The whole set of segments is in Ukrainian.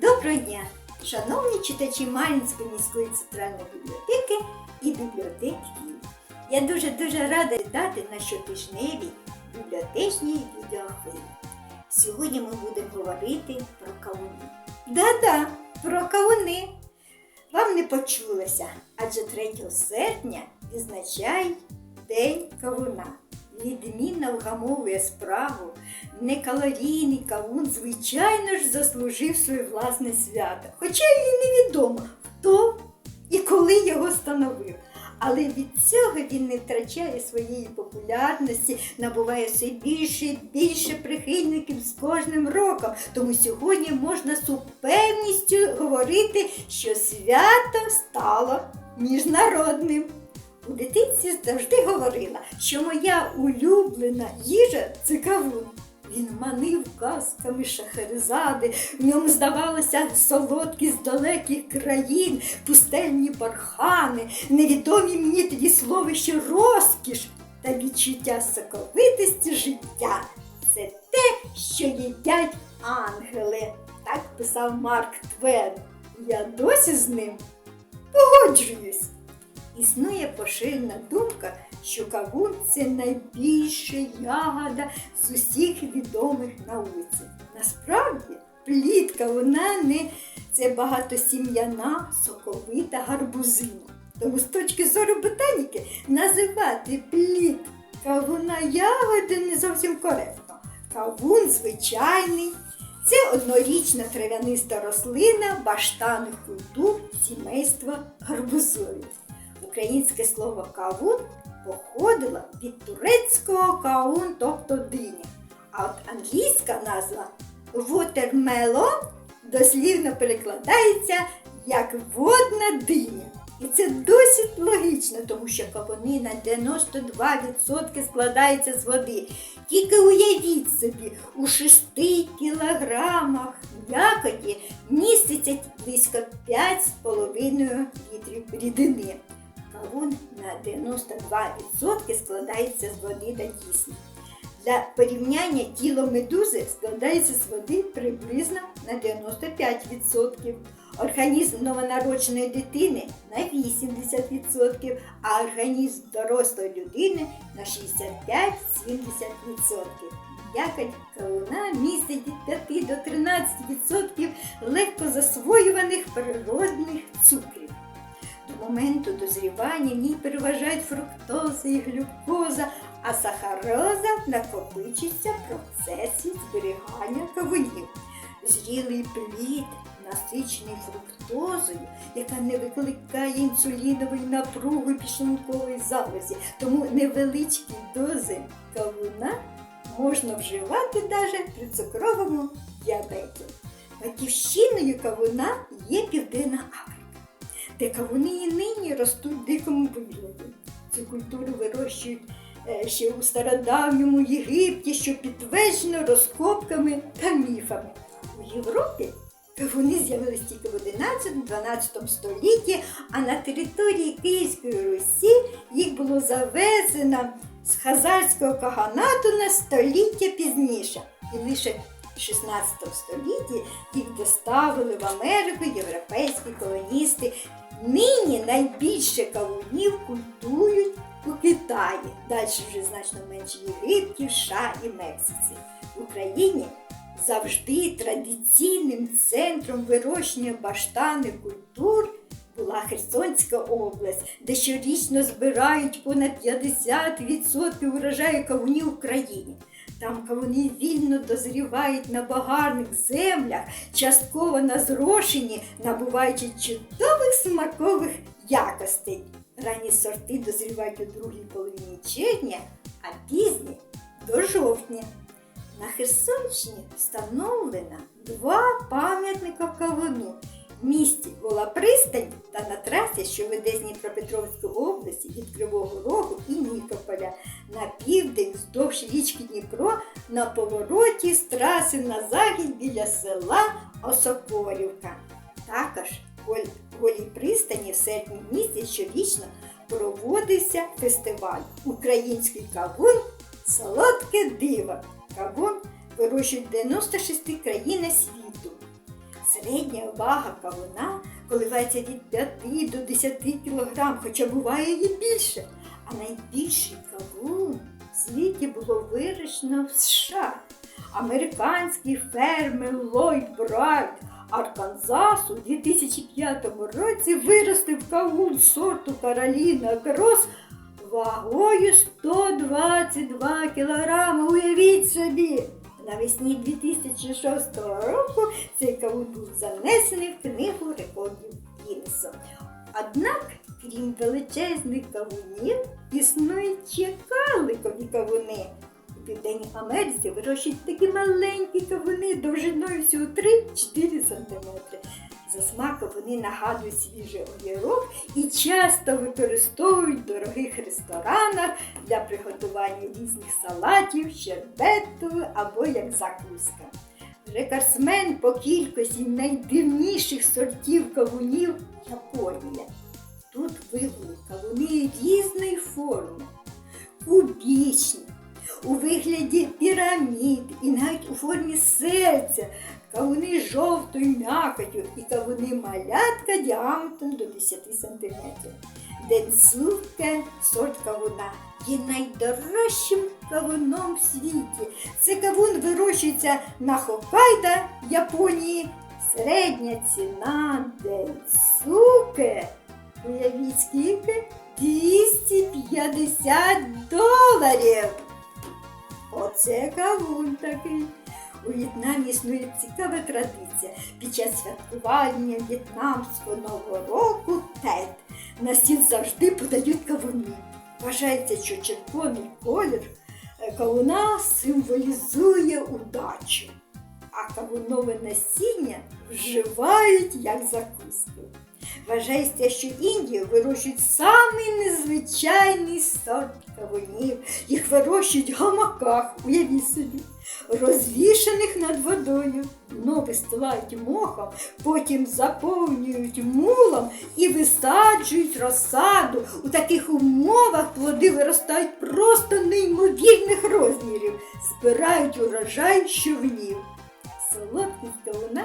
Доброго дня, шановні читачі Мар'їнської міської центральної бібліотеки і бібліотеки Я дуже-дуже рада дати на щотижневій бібліотечній відеохвилі. Сьогодні ми будемо говорити про кавуни. Да-да, про кавуни. Вам не почулося, адже 3 серпня відзначають День кавуна. Відмінно вгамовує справу, некалорійний кавун, звичайно ж, заслужив своє власне свято. Хоча і невідомо, хто і коли його становив. Але від цього він не втрачає своєї популярності, набуває все більше і більше прихильників з кожним роком. Тому сьогодні можна з упевністю говорити, що свято стало міжнародним. У дитинстві завжди говорила, що моя улюблена їжа це кавун. Він манив казками шахерезади, в ньому здавалося солодкі з далеких країн, пустельні бархани, невідомі мені тоді словище розкіш та відчуття соковитості життя. Це те, що їдять ангели. Так писав Марк Твен. Я досі з ним погоджуюсь. Існує поширена думка, що кавун це найбільша ягода з усіх відомих науці. Насправді, плід кавуна не це багатосім'яна соковита гарбузина. Тому з точки зору ботаніки називати плід кавуна ягоди не зовсім коректно. Кавун звичайний. Це однорічна трав'яниста рослина баштанних культур сімейства гарбузові. Українське слово кавун походило від турецького каун, тобто диня. А от англійська назва watermelon дослівно перекладається як водна диня. І це досить логічно, тому що кавуни на 92% складаються з води. Тільки уявіть собі, у 6 кілограмах м'якоті міститься близько 5,5 літрів рідини. Кавун на 92% складається з води та кисню. Для порівняння тіло медузи складається з води приблизно на 95%, організм новонародженої дитини на 80%, а організм дорослої людини на 65-70%. Якать кавуна містить від 5 до 13% легко засвоюваних природних цукрів. Моменту дозрівання в ній переважають фруктоза і глюкоза, а сахароза накопичується в процесі зберігання кавунів. Зрілий плід, насичений фруктозою, яка не викликає інсулінової напруги пішлункової залозі, тому невеличкі дози кавуна можна вживати навіть при цукровому діабеті. Батьківщиною кавуна є Південна Африка де кавуни і нині ростуть в дикому вигляді. Цю культуру вирощують е, ще у стародавньому Єгипті, що підтверджено розкопками та міфами. У Європі кавуни з'явились тільки в 11-12 столітті, а на території Київської Русі їх було завезено з хазарського каганату на століття пізніше. І лише в 16 столітті їх доставили в Америку європейські колоністи. Нині найбільше кавунів культують у Китаї, далі вже значно менше Єгипті, США і Мексиці. В Україні завжди традиційним центром вирощення баштани культур була Херсонська область, де щорічно збирають понад 50% урожаю кавунів в країні. Там кавуни вільно дозрівають на багарних землях, частково на зрошені, набуваючи чудових смакових якостей. Ранні сорти дозрівають у другій половині червня, а пізні до жовтня. На Херсонщині встановлено два пам'ятника кавуну в місті Гола Пристань та на трасі, що веде з Дніпропетровської області від Кривого Рогу і Нікополя на південь вздовж річки Дніпро на повороті з траси на захід біля села Осокорівка. Також в Голій пристані в серпні місяці щорічно проводився фестиваль Український кавун Солодке диво. Кавун вирощують 96 країнах світу. Середня вага кавуна коливається від 5 до 10 кг, хоча буває і більше. А найбільший кавун в світі було вирощено в США. Американський фермер Ллойд Брайт Арканзасу у 2005 році виростив кавун сорту Кароліна Крос вагою 122 кілограми. Уявіть собі! Навесні 2006 року цей кавун був занесений в книгу рекордів Гіннеса. Однак, крім величезних кавунів, існують ще карликові кавуни. У Південній Америці вирощують такі маленькі кавуни довжиною всього 3-4 см. За смаком вони нагадують свіжий огірок і часто використовують в дорогих ресторанах для приготування різних салатів, щербету або як закуска. Рекордсмен по кількості найдивніших сортів кавунів Японія. Тут вигули кавуни різної форми, кубічні, у вигляді пірамід і навіть у формі серця, кавуни з жовтою м'якотю і кавуни малятка діаметром до 10 см. Денсуке сорт кавуна є найдорожчим кавуном в світі. Це кавун вирощується на Хоккайдо, Японії. Середня ціна денсуке. Уявіть скільки? 250 доларів. Оце кавун такий. У В'єтнамі існує цікава традиція. Під час святкування в'єтнамського нового року тет на стіл завжди подають кавуни. Вважається, що червоний колір е, кавуна символізує удачу, а кавунове насіння вживають як закуску. Вважається, що Індії вирощують самий незвичайний сорт кавунів. Їх вирощують в гамаках, уявіть собі, розвішаних над водою. Дно вистилають мохом, потім заповнюють мулом і висаджують розсаду. У таких умовах плоди виростають просто неймовірних розмірів, збирають урожай щовнів. Солодкість кавуна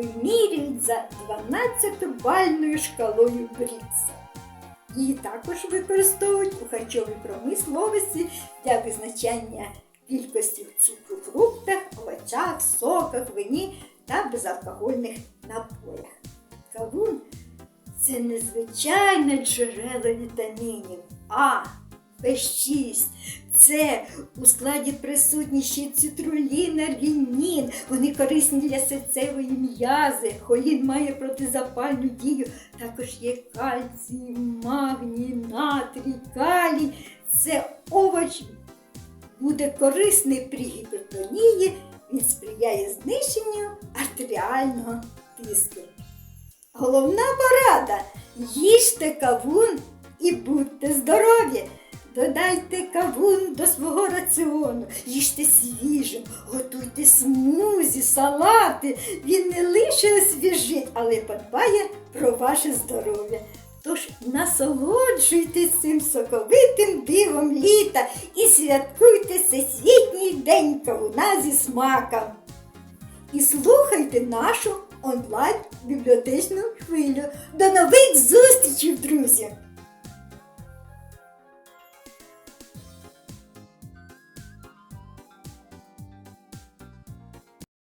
вимірюють за 12-бальною шкалою Брікса. Її також використовують у харчовій промисловості для визначення кількості цукру в фруктах, овочах, соках, вині та безалкогольних напоях. Кавун це незвичайне джерело вітамінів А, В6, С, у складі присутні ще цитрулін. Вони корисні для серцевої м'язи. Холін має протизапальну дію. Також є кальцій, магній, натрій, калій. Це овоч буде корисний при гіпертонії. Він сприяє знищенню артеріального тиску. Головна порада їжте кавун і будьте здорові. Свого раціону, їжте свіжим, готуйте смузі, салати. Він не лише освіжить, але подбає про ваше здоров'я. Тож насолоджуйтесь цим соковитим дивом літа і святкуйте всесвітній день кавуна зі смаком. І слухайте нашу онлайн бібліотечну хвилю. До нових зустрічей, друзі!